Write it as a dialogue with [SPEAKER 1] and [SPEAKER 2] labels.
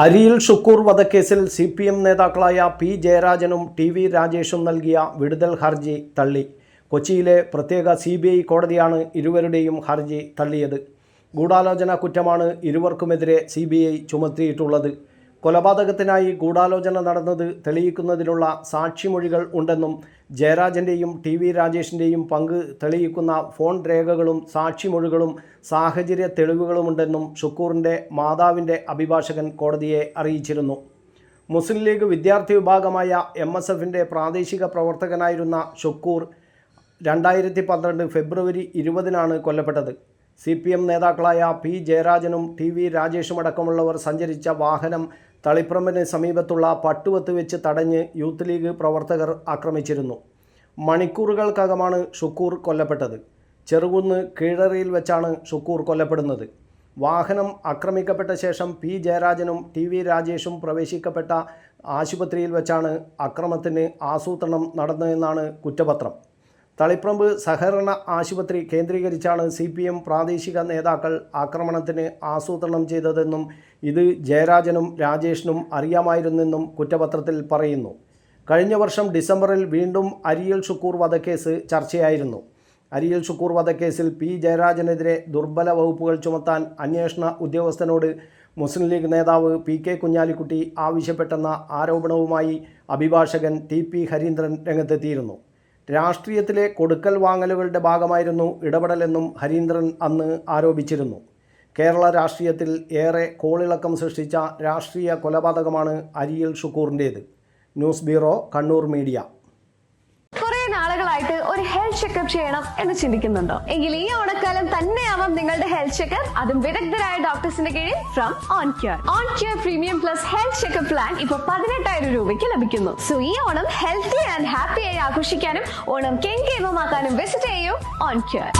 [SPEAKER 1] അരിയിൽ ഷുക്കൂർ വധക്കേസിൽ C P M നേതാക്കളായ P ജയരാജനും ടി വി രാജേഷും നൽകിയ വിടുതൽ ഹർജി തള്ളി. കൊച്ചിയിലെ പ്രത്യേക സി ബി ഐ കോടതിയാണ് ഇരുവരുടെയും ഹർജി തള്ളിയത്. ഗൂഢാലോചന കുറ്റമാണ് ഇരുവർക്കുമെതിരെ സി ബി ഐ ചുമത്തിയിട്ടുള്ളത്. കൊലപാതകത്തിനായി ഗൂഢാലോചന നടന്നത് തെളിയിക്കുന്നതിനുള്ള സാക്ഷിമൊഴികൾ ഉണ്ടെന്നും ജയരാജന്റെയും ടി വി രാജേഷിന്റെയും പങ്ക് തെളിയിക്കുന്ന ഫോൺ രേഖകളും സാക്ഷിമൊഴികളും സാഹചര്യ തെളിവുകളുമുണ്ടെന്നും ഷുക്കൂറിന്റെ മാതാവിന്റെ അഭിഭാഷകൻ കോടതിയെ അറിയിച്ചിരുന്നു. മുസ്ലിം ലീഗ് വിദ്യാർത്ഥി വിഭാഗമായ എം എസ് എഫിന്റെ പ്രാദേശിക പ്രവർത്തകനായിരുന്ന ഷുക്കൂർ രണ്ടായിരത്തി പന്ത്രണ്ട് ഫെബ്രുവരി ഇരുപതിനാണ് കൊല്ലപ്പെട്ടത്. സി പി എം നേതാക്കളായ പി ജയരാജനും ടി വി രാജേഷും അടക്കമുള്ളവർ സഞ്ചരിച്ച വാഹനം തളിപ്രമ്പിന് സമീപത്തുള്ള പട്ടുവത്ത് വെച്ച് തടഞ്ഞ് യൂത്ത് ലീഗ് പ്രവർത്തകർ ആക്രമിച്ചിരുന്നു. മണിക്കൂറുകൾക്കകമാണ് ഷുക്കൂർ കൊല്ലപ്പെട്ടത്. ചെറുകുന്ന് കീഴറിയിൽ വെച്ചാണ് ഷുക്കൂർ കൊല്ലപ്പെടുന്നത്. വാഹനം ആക്രമിക്കപ്പെട്ട ശേഷം പി ജയരാജനും ടി വി രാജേഷും പ്രവേശിക്കപ്പെട്ട ആശുപത്രിയിൽ വെച്ചാണ് അക്രമത്തിന് ആസൂത്രണം നടന്നതെന്നാണ് കുറ്റപത്രം. തളിപ്രമ്പ് സഹകരണ ആശുപത്രി കേന്ദ്രീകരിച്ചാണ് സി പി എം പ്രാദേശിക നേതാക്കൾ ആക്രമണത്തിന് ആസൂത്രണം ചെയ്തതെന്നും ഇത് ജയരാജനും രാജേഷിനും അറിയാമായിരുന്നെന്നും കുറ്റപത്രത്തിൽ പറയുന്നു. കഴിഞ്ഞ വർഷം ഡിസംബറിൽ വീണ്ടും അരിയൽ ഷുക്കൂർ വധക്കേസ് ചർച്ചയായിരുന്നു. അരിയൽ ഷുക്കൂർ വധക്കേസിൽ പി ജയരാജനെതിരെ ദുർബല വകുപ്പുകൾ ചുമത്താൻ അന്വേഷണ ഉദ്യോഗസ്ഥനോട് മുസ്ലിം ലീഗ് നേതാവ് പി കെ കുഞ്ഞാലിക്കുട്ടി ആവശ്യപ്പെട്ടെന്ന ആരോപണവുമായി അഭിഭാഷകൻ ടി പി ഹരീന്ദ്രൻ രംഗത്തെത്തിയിരുന്നു. രാഷ്ട്രീയത്തിലെ കൊടുക്കൽ വാങ്ങലുകളുടെ ഭാഗമായിരുന്നു ഇടപെടലെന്നും ഹരീന്ദ്രൻ അന്ന് ആരോപിച്ചിരുന്നു. കേരള രാഷ്ട്രീയത്തിൽ ഏറെ കോളിളക്കം സൃഷ്ടിച്ച രാഷ്ട്രീയ കൊലപാതകമാണ് Ariyal ഷുക്കൂറിന്റേത്. News bureau Kannur media.
[SPEAKER 2] ഒരു ഹെൽത്ത് ചെക്കപ്പ് ചെയ്യണം എന്ന് ചിന്തിക്കുന്നുണ്ടോ? എങ്കിൽ ഈ ഓണക്കാലം തന്നെയാവാം നിങ്ങളുടെ ഹെൽത്ത് ചെക്കപ്പ് അതും വിദഗ്ധരായ ഡോക്ടേഴ്സിന്റെ കീഴിൽ from on cure on cure premium plus health checkup plan ഇപ്പൊ പതിനെട്ടായിരം രൂപയ്ക്ക് ലഭിക്കുന്നു. സോ ഈ ഓണം ഹെൽത്തി ആൻഡ് ഹാപ്പിയായി ആഘോഷിക്കാനും ഓണം കെങ്കേമമാക്കാനും വിസിറ്റ് ചെയ്യൂ ഓൺ ക്യൂർ